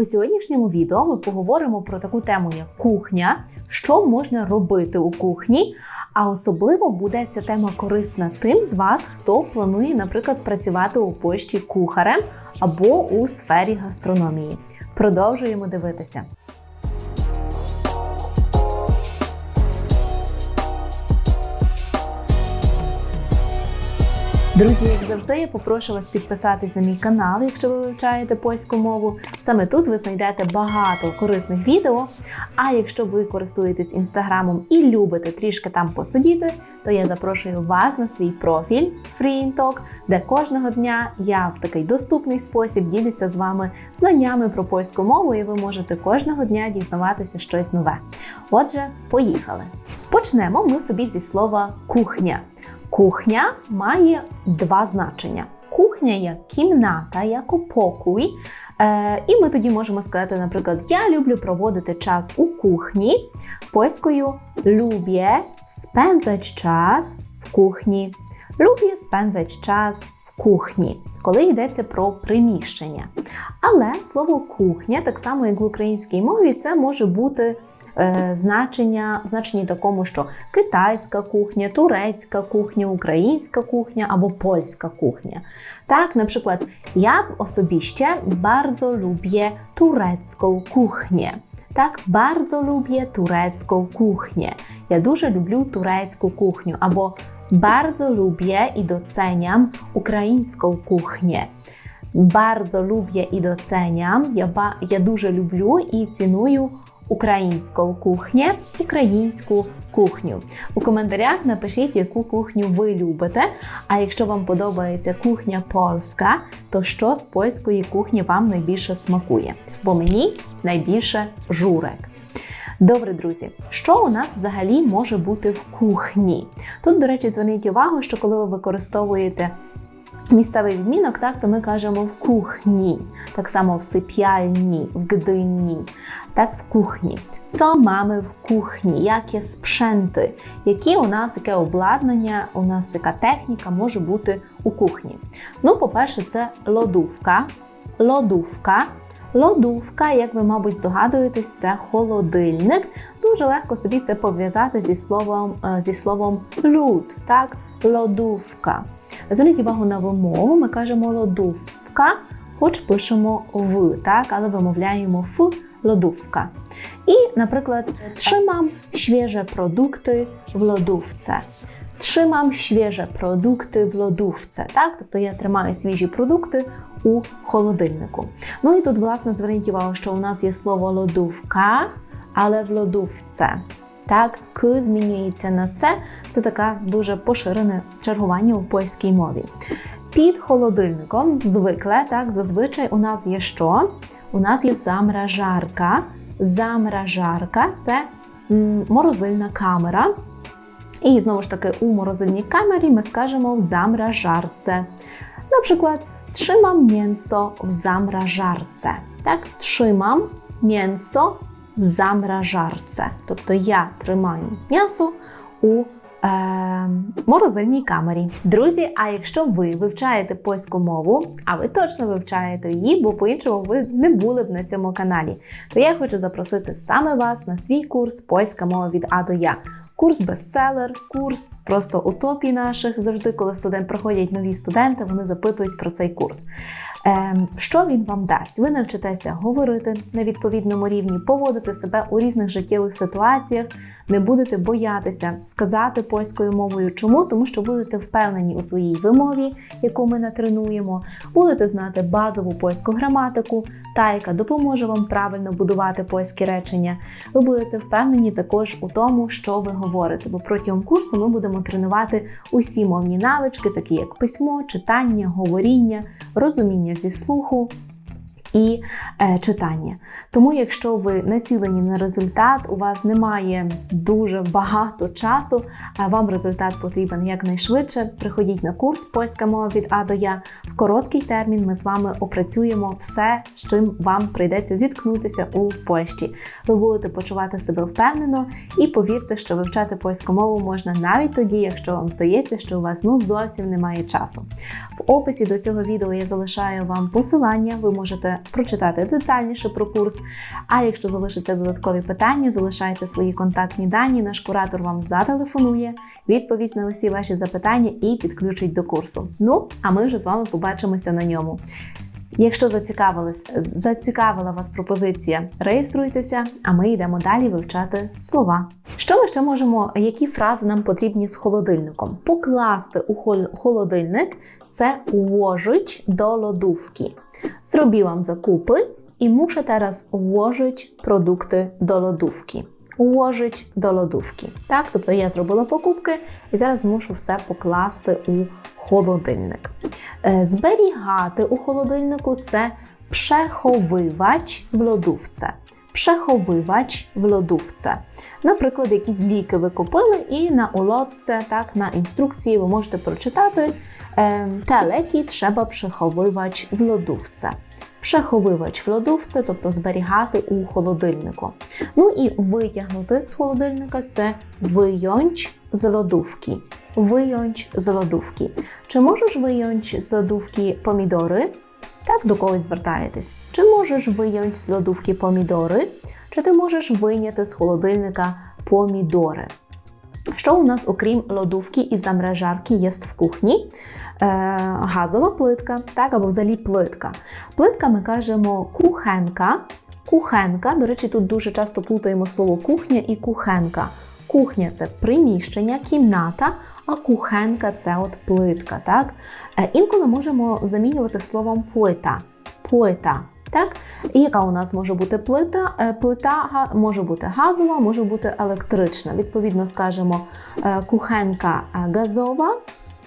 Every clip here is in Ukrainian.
У сьогоднішньому відео ми поговоримо про таку тему, як кухня, що можна робити у кухні. А особливо буде ця тема корисна тим з вас, хто планує, наприклад, працювати у пошті кухарем або у сфері гастрономії. Продовжуємо дивитися. Друзі, як завжди, я попрошу вас підписатись на мій канал, якщо ви вивчаєте польську мову. Саме тут ви знайдете багато корисних відео. А якщо ви користуєтесь інстаграмом і любите трішки там посидіти, то я запрошую вас на свій профіль FreeInTalk, де кожного дня я в такий доступний спосіб ділюся з вами знаннями про польську мову, і ви можете кожного дня дізнаватися щось нове. Отже, поїхали. Почнемо ми собі зі слова кухня. Кухня має два значення. Кухня як кімната, як покой. Е, і ми тоді можемо сказати, наприклад, я люблю проводити час у кухні. Польською lubię spędzać час в кухні. Lubię spędzać час в кухні, коли йдеться про приміщення. Але слово кухня, так само як в українській мові, це може бути значення в значенні такому, що китайська кухня, турецька кухня, українська кухня або польська кухня. Так, наприклад, я особисто bardzo lubię turecką kuchnię. Так, bardzo lubię turecką kuchnię. Я дуже люблю турецьку кухню або bardzo lubię i doceniam ukraińską kuchnię. Bardzo lubię i doceniam. Я, я дуже люблю і ціную українську кухню, українську кухню. У коментарях напишіть, яку кухню ви любите. А якщо вам подобається кухня польська, то що з польської кухні вам найбільше смакує? Бо мені найбільше журек. Добре, друзі, що у нас взагалі може бути в кухні? Тут, до речі, зверніть увагу, що коли ви використовуєте місцевий відмінок, так, то ми кажемо в кухні, так само в сип'яльні, в гдині, так, в кухні. Co mamy в кухні? Яке спшенти? Які у нас яке обладнання, у нас яка техніка може бути у кухні? Ну, по-перше, це лодувка. Лодувка. Лодувка, як ви, мабуть, здогадуєтесь, це холодильник. Дуже легко собі це пов'язати зі словом, е, зі словом люд, так? Лодувка. Зверніть увагу на вимову, ми кажемо лодувка, хоч пишемо в, так, але вимовляємо ф лодówka. І, наприклад, trzymam świeże produkty w lodówce. Trzymam świeże produkty w lodówce. Так? Тобто я тримаю свіжі продукти у холодильнику. Ну і тут, власне, зверніть увагу, що у нас є слово лодówka, але в лодówce. Так, к змінюється на це. Це таке дуже поширене чергування у польській мові. Під холодильником звикле, так, зазвичай у нас є що? У нас є замражарка. Замражарка це морозильна камера. І знову ж таки, у морозильній камері ми скажемо в замражарce. Наприклад, trzymam mięso w zamrażarce. Так, trzymam mięso в замражарце. Тобто я тримаю м'ясо у е, морозильній камері. Друзі, а якщо ви вивчаєте польську мову, а ви точно вивчаєте її, бо по-іншому ви не були б на цьому каналі, то я хочу запросити саме вас на свій курс Польська мова від А до Я. Курс бестселер, курс просто утопій наших. Завжди, коли студент проходять нові студенти, вони запитують про цей курс. Ем, що він вам дасть? Ви навчитеся говорити на відповідному рівні, поводити себе у різних життєвих ситуаціях, не будете боятися сказати польською мовою. Чому? Тому що будете впевнені у своїй вимові, яку ми натренуємо, будете знати базову польську граматику, та яка допоможе вам правильно будувати польські речення. Ви будете впевнені також у тому, що ви говорите. Бо протягом курсу ми будемо тренувати усі мовні навички, такі як письмо, читання, говоріння, розуміння зі слуху. І е, читання. Тому, якщо ви націлені на результат, у вас немає дуже багато часу, а вам результат потрібен якнайшвидше. Приходіть на курс Польська мова від А до Я. В короткий термін ми з вами опрацюємо все, з чим вам прийдеться зіткнутися у Польщі. Ви будете почувати себе впевнено і повірте, що вивчати польську мову можна навіть тоді, якщо вам здається, що у вас ну зовсім немає часу. В описі до цього відео я залишаю вам посилання. Ви можете прочитати детальніше про курс. А якщо залишаться додаткові питання, залишайте свої контактні дані. Наш куратор вам зателефонує, відповість на усі ваші запитання і підключить до курсу. Ну, а ми вже з вами побачимося на ньому. Якщо зацікавились, зацікавила вас пропозиція, реєструйтеся, а ми йдемо далі вивчати слова. Що ми ще можемо, які фрази нам потрібні з холодильником? Покласти у холодильник це вłożyć do lodówki. Zrobiłam zakupy i muszę teraz włożyć produkty do lodówki. Włożyć do lodówki. Так, тобто я зробила покупки і зараз мушу все покласти у холодильник. Е, Зберігати у холодильнику це пшеховивач в lodówce. Пшеховивач в lodówce. Наприклад, якісь ліки ви купили, і на улодце, так, на інструкції ви можете прочитати е, те лекі треба пшеховивач в lodówce. Przechowywacz в lodówce, тобто зберігати у холодильнику. Ну і витягнути з холодильника це wyjąć з lodówki. Wyjąć з lodówki. Чи можеш wyjąć з lodówki помідори? Так до когось звертаєтесь. Чи можеш вийняти з лодówki помідори? Чи ти можеш вийняти з холодильника помідори? Що у нас, окрім лодówki і замражарки, є в кухні? Е, газова плитка, так, або взагалі плитка. Плитка ми кажемо кухенка. Кухенка, до речі, тут дуже часто плутаємо слово кухня і кухенка. Кухня це приміщення, кімната, а кухенка це от плитка. Так? Е, Інколи можемо замінювати словом плита. Плита. Так? І яка у нас може бути плита? Е, Плита може бути газова, може бути електрична. Відповідно, скажемо е, кухенка е, газова,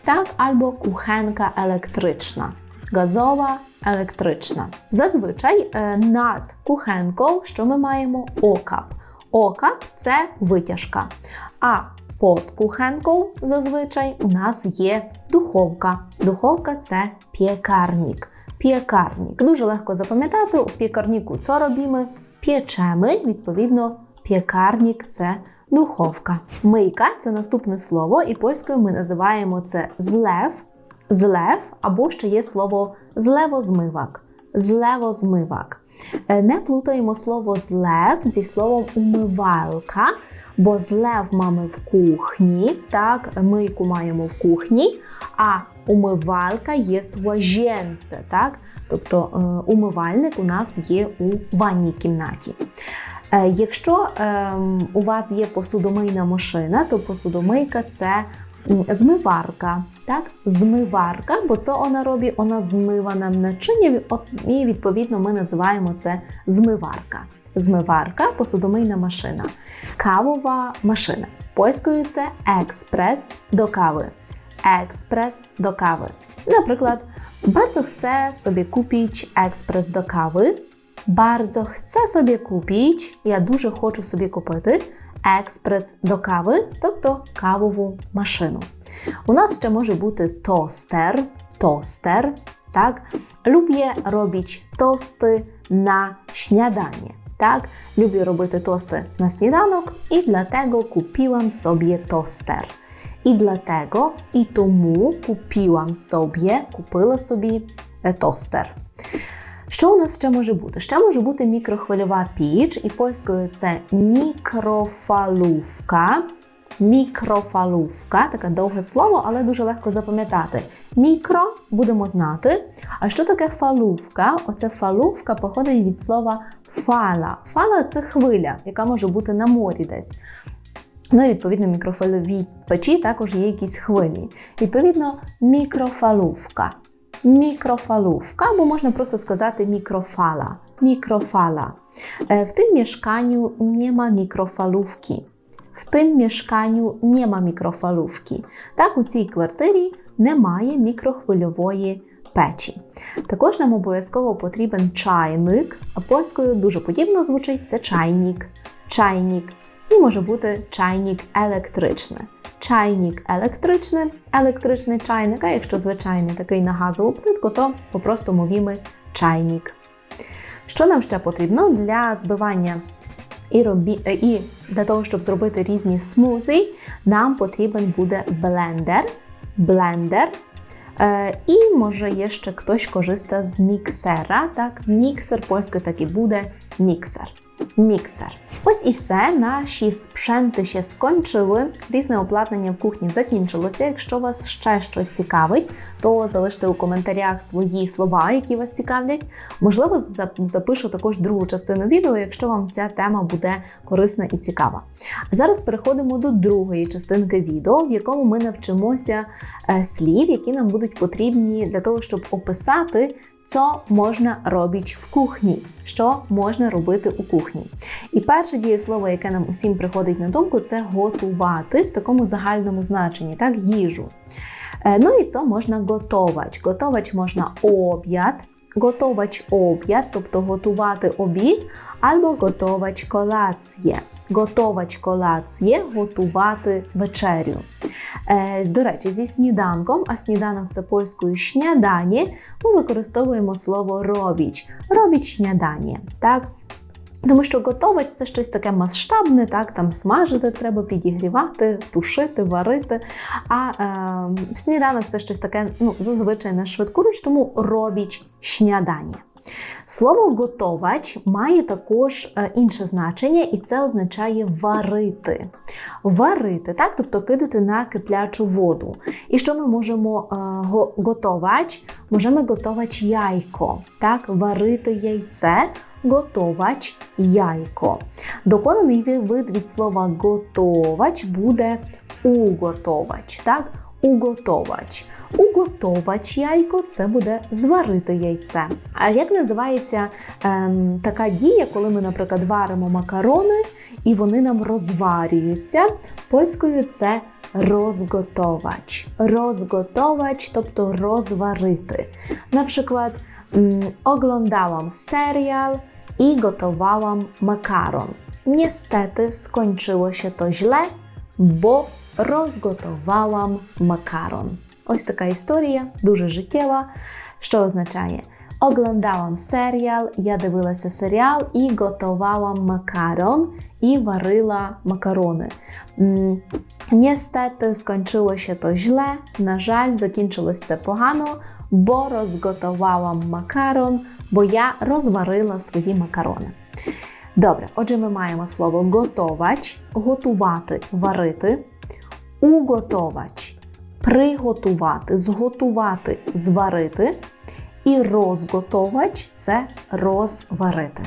так, або кухенка електрична. Газова, електрична. Зазвичай над кухенкою, що ми маємо окап. Окап це витяжка. А під кухенкою зазвичай у нас є духовка. Духовка це пікарник. Пікарник. Дуже легко запам'ятати. У пікарнику що робимо? Печемо, відповідно, пікарник це духовка. Мийка це наступне слово, і польською ми називаємо це злев, злев або ще є слово злевозмивак. Злевозмивак. Е, Не плутаємо слово злев зі словом умивалка, бо злев маємо в кухні, так, мийку маємо в кухні, а умивалка є łazience, так? Тобто е, умивальник у нас є у ванній кімнаті. Е, Якщо ем, у вас є посудомийна машина, то посудомийка це змиварка. Так? Змиварка, бо це вона робить, вона змива нам начиння, і відповідно ми називаємо це змиварка. Змиварка, посудомийна машина. Кавова машина. Польською це експрес до кави. Експрес до кави. Наприклад, bardzo chcę sobie kupić експрес до кави. Bardzo chcę собі kupić, я дуже хочу собі купити експрес до кави, тобто кавову машину. У нас ще може бути тостер, тостер, так? Lubię robić tosty na śniadanie. Tak, lubię робити тости на сніданок і dlatego kupiłam sobie toster. І dlatego, і тому kupiłam sobie, купила собі е, тостер. Що у нас ще може бути? Ще може бути мікрохвильова піч, і польською це мікрофалувка. Мікрофалувка, таке довге слово, але дуже легко запам'ятати. Мікро будемо знати. А що таке фалувка? Оце фалувка походить від слова фала. Фала це хвиля, яка може бути на морі десь. Ну і відповідно в мікрофаловій печі також є якісь хвилі. Відповідно, мікрофалувка. Мікрофалówka, або можна просто сказати мікрофала. Мікрофала. Tym mieszkaniu nie ma mikrofalówki. W tym mieszkaniu nie ma mikrofalówki. Так, у цій квартирі немає мікрохвильової печі. Також нам обов'язково потрібен чайник, а польською дуже подібно звучить це чайник. Чайник. І може бути чайник електричний. Чайник електричний, електричний чайник, а якщо звичайний такий на газову плитку, то попросту мовімо чайник. Що нам ще потрібно для збивання і, робі... е, і для того, щоб зробити різні смузі, нам потрібен буде блендер. Блендер. Е, І може є ще хтось корzysta з міксера. Так, міксер польською так і буде міксер. Міксер. Ось і все. Наші спrzęty ще скончили. Різне обладнання в кухні закінчилося. Якщо вас ще щось цікавить, то залиште у коментарях свої слова, які вас цікавлять. Можливо, запишу також другу частину відео, якщо вам ця тема буде корисна і цікава. Зараз переходимо до другої частинки відео, в якому ми навчимося е, слів, які нам будуть потрібні для того, щоб описати co можна робити в кухні, що можна робити у кухні. І перше дієслово, яке нам усім приходить на думку, це готувати в такому загальному значенні, так, їжу. Ну і це можна готовать. Готовать можна об'яд, готовать об'яд, тобто готувати обід, або готовать колацє. Готовать колацє, готувати вечерю. Е, До речі, зі сніданком, а сніданок це польською śniadanie, ми використовуємо слово робіч. Робіч śniadanie, так? Тому що готовить це щось таке масштабне, так, там смажити треба, підігрівати, тушити, варити. А е, сніданок це щось таке ну, зазвичай на швидкоруч, тому робіч śniadanie. Слово готовач має також е, інше значення, і це означає варити. Варити, так? тобто кидати на киплячу воду. І що ми можемо е, готовач? Можемо готовач яйко, так? варити яйце. Готовач яйко. Доконаний вид від слова готовач буде уготовач. так? Уготовач. Уготовач яйко це буде зварити яйце. А як називається ем, така дія, коли ми, наприклад, варимо макарони і вони нам розварюються? Польською це розготовач. Розготовач, тобто розварити. Наприклад, oglądałam serial i gotowałam makaron. Niestety skończyło się to źle, bo розготувałam макарон. Ось така історія, дуже життєва. Що означає? Оглядałam серіал, я дивилася серіал і готувала макарон і варила макарони. Niestety скончилося то źle, на жаль, закінчилось це погано, бо розготувала макарон, бо я розварила свої макарони. Добре, отже, ми маємо слово готовач, готувати, варити уготовач приготувати, зготувати, зварити. І розготовач це розварити.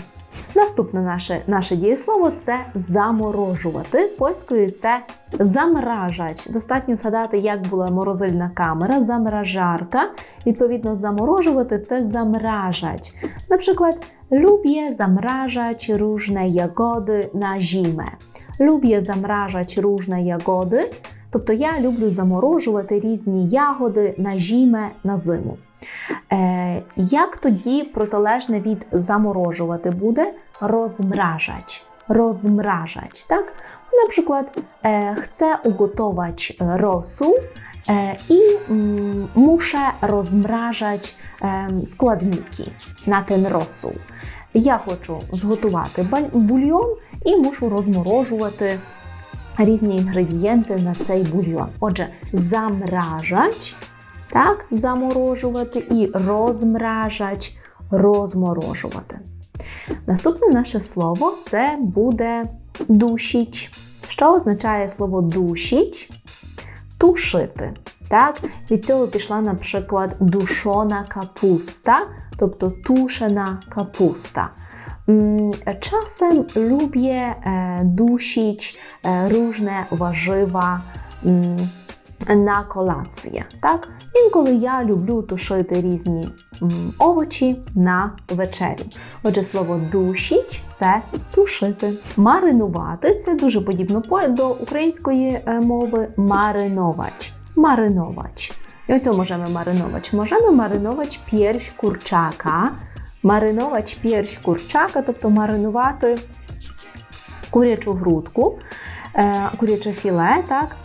Наступне наше наше дієслово це заморожувати. Польською це замражач. Достатньо згадати, як була морозильна камера, замражарка. Відповідно, заморожувати це замражач. Наприклад, lubię zamrażać różne jagody na zimę. Lubię zamrażać różne jagody Тобто я люблю заморожувати різні ягоди на жіме на зиму. Е, Як тоді протилежне від заморожувати буде розмражач. Розмражач, так? Наприклад, е, chcę ugotować rosół mm, muszę rozmrażać składniki na ten rosół. Я хочу зготувати бульйон і мушу розморожувати різні інгредієнти на цей бульйон. Отже, замражач, так, заморожувати, і розмражач розморожувати. Наступне наше слово це буде душіч. Що означає слово душіч? Тушити. Так? Від цього пішла, наприклад, душона капуста, тобто тушена капуста. Czasem lubię dusić różne warzywa на колація. Так? Інколи я люблю тушити різні овочі на вечерю. Отже, слово душіч це тушити. Маринувати це дуже подібно до української мови мариновач. Мариновач. І оце можемо мариновач. Можемо мариновач пірщ курчака мариновач пірщ курчака, тобто маринувати курячу грудку, е, куряче філе. так?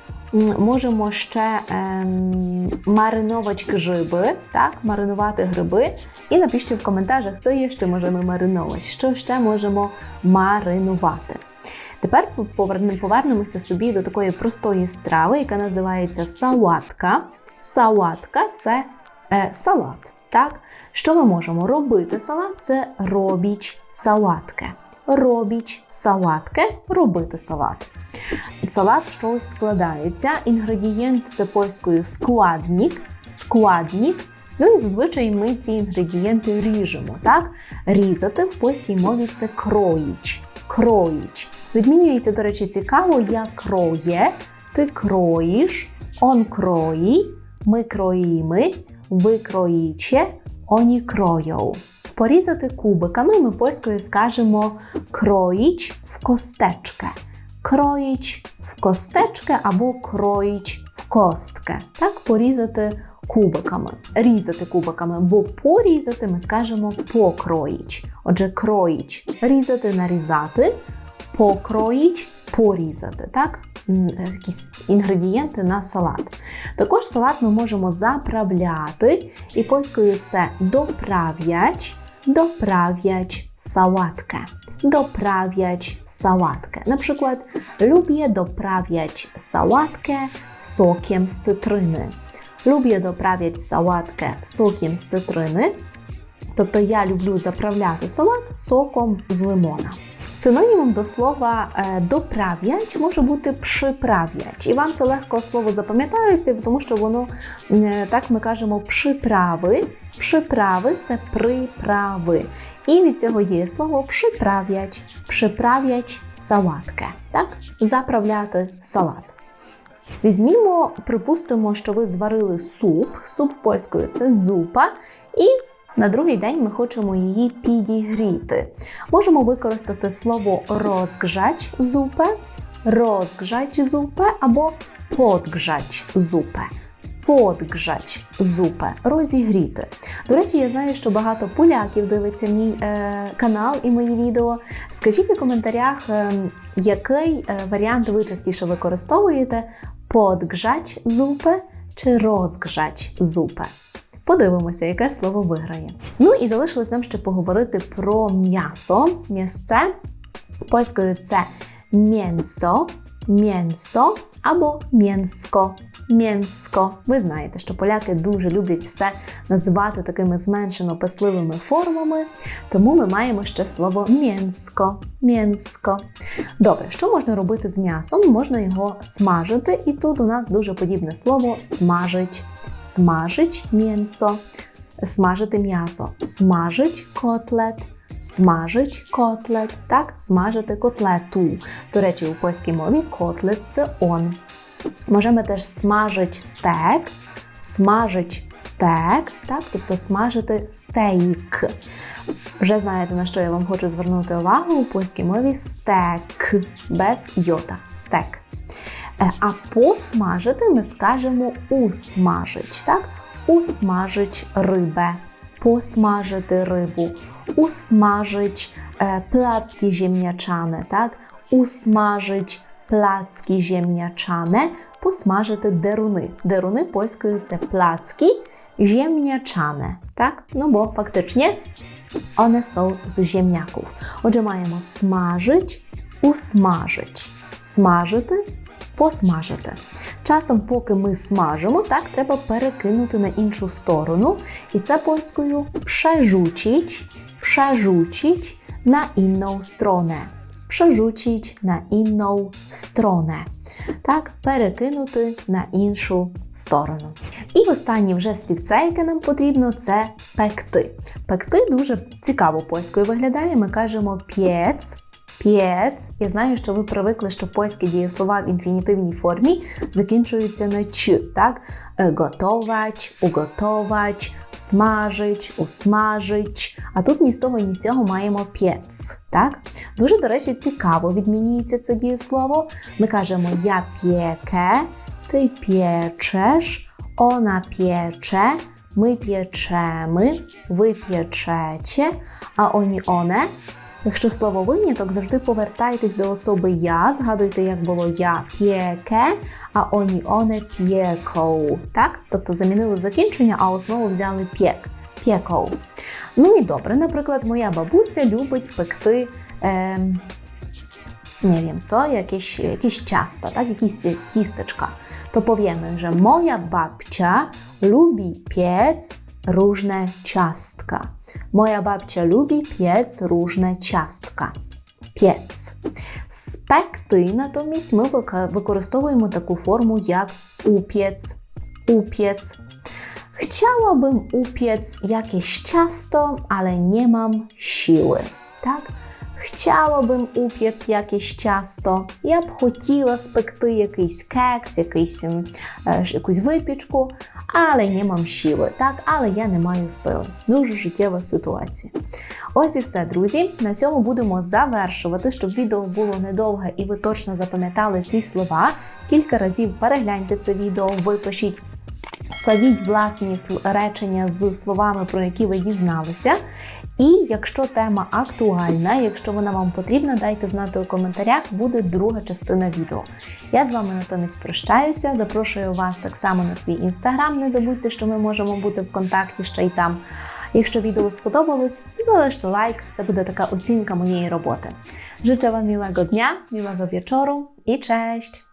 Можемо ще ем, мариновач гриби, так, маринувати гриби. І напишіть в коментарях, що є ще можемо маринувати, що ще можемо маринувати. Тепер повернемося собі до такої простої страви, яка називається сауатка. Сауатка це е, салат. Так? Що ми можемо робити салат? Це робіч сауатке. Робіч сауатке робити салат. Салат щось складається. Інгредієнт це польською складнік, складнік. Ну і зазвичай ми ці інгредієнти ріжемо. Так? Різати в польській мові це кроїч. Кроїч. Відмінюється, до речі, цікаво, я кроє, ти кроїш, он крої, ми кроїмо, ви кроїче, оні кроją. Порізати кубиками ми польською скажемо кроїч в костечке. Кроїч в костечке або кроїч в костке. Так, порізати кубиками. Різати кубиками, бо порізати ми скажемо покроїч. Отже, кроїч різати, нарізати, покроїч порізати. Так? Якісь інгредієнти на салат. Також салат ми можемо заправляти, і польською це доправ'яч, доправ'яч сałatkę. Sałatkę. Na przykład lubię doprawiać sałatkę sokiem z cytryny. Lubię doprawiać sałatkę sokiem z cytryny. Тобто я люблю заправляти салат соком з лимона. Синонімом до слова е, доправ'яч може бути приправ'яч. І вам це легко слово запам'ятається, тому що воно е, так ми кажемо приправи. Приправи це приправи. І від цього є слово приправ'яч, приправ'яч салатке. Так? Заправляти салат. Візьмімо, припустимо, що ви зварили суп. Суп польською це зупа, і на другий день ми хочемо її підігріти. Можемо використати слово розгжач зупе, розгжач зупе або подгжач зупе. Подгжач зупе, розігріти. До речі, я знаю, що багато поляків дивиться мій е, канал і мої відео. Скажіть у коментарях, е, який е, варіант ви частіше використовуєте: подгжач зупе чи розгжач зупе. Подивимося, яке слово виграє. Ну і залишилось нам ще поговорити про м'ясо. М'ясце польською це м'єнсо, м'єнсо або м'єнско. М'єнско. Ви знаєте, що поляки дуже люблять все називати такими зменшено писливими формами, тому ми маємо ще слово м'єнско. М'єнско. Добре, що можна робити з м'ясом? Можна його смажити, і тут у нас дуже подібне слово смажить. Смажить м'ясо, смажити м'ясо, смажить котлет, смажить котлет, так, смажити котлету. До речі, у польській мові котлет це он. Можемо теж смажить стек, смажить стек, так, тобто смажити стейк. Вже знаєте, на що я вам хочу звернути увагу у польській мові стек без йота. Стек. Е, А посмажити ми скажемо усмажить. Так? Усмажить рибе, посмажити рибу, усмажить е, плацки ziemniaczane, так? усмажить плацки ziemniaczane, посмажити деруни. Деруни польською це плацки ziemniaczane, так? Ну бо фактично one są z ziemniaków. Отже, маємо смажить, усмажить, смажити, посмажити. Часом, поки ми смажимо, так треба перекинути на іншу сторону. І це польською przerzucić, przerzucić na inną stronę. Przerzucić на інну stronę, Так, перекинути на іншу сторону. І останнє вже слівце, яке нам потрібно, це пекти. Пекти дуже цікаво польською виглядає. Ми кажемо п'єц, П'єц. Я знаю, що ви привикли, що польські дієслова в інфінітивній формі закінчуються на ч, так? Е, Готовач, уготовач, смажить, усмажить. А тут ні з того, ні з цього маємо п'єц. Так? Дуже, до речі, цікаво відмінюється це дієслово. Ми кажемо я п'єке, ти п'єчеш, ona piecze, my pieczemy, ви п'єчече, а оні оне. Якщо слово виняток, завжди повертайтесь до особи я. Згадуйте, як було я п'єке, а оні оне п'єкоу. Так? Тобто замінили закінчення, а основу взяли п'єк. П'єкоу. Ну і добре, наприклад, моя бабуся любить пекти. Е, nie wiem co, jakieś, jakieś ciasta, tak? jakieś tisteczka, to powiemy, że moja babcia lubi piec różne ciastka. Moja babcia lubi piec różne ciastka. Piec. Спекти, натомість ми вика- використовуємо таку форму, як upiec, upiec. Chciałabym upiec jakieś ciasto, ale nie mam siły. Так? Chciałabym upiec jakieś ciasto. Я б хотіла спекти якийсь кекс, якийсь, е, якусь випічку, але не мам сили. Так, але я не маю сили. Дуже життєва ситуація. Ось і все, друзі. На цьому будемо завершувати, щоб відео було недовге і ви точно запам'ятали ці слова. Кілька разів перегляньте це відео, випишіть складіть власні речення з словами, про які ви дізналися. І якщо тема актуальна, якщо вона вам потрібна, дайте знати у коментарях, буде друга частина відео. Я з вами натомість прощаюся. Запрошую вас так само на свій інстаграм. Не забудьте, що ми можемо бути в контакті ще й там. Якщо відео сподобалось, залиште лайк, це буде така оцінка моєї роботи. Życzę Wam miłego dnia, miłego wieczoru i cześć!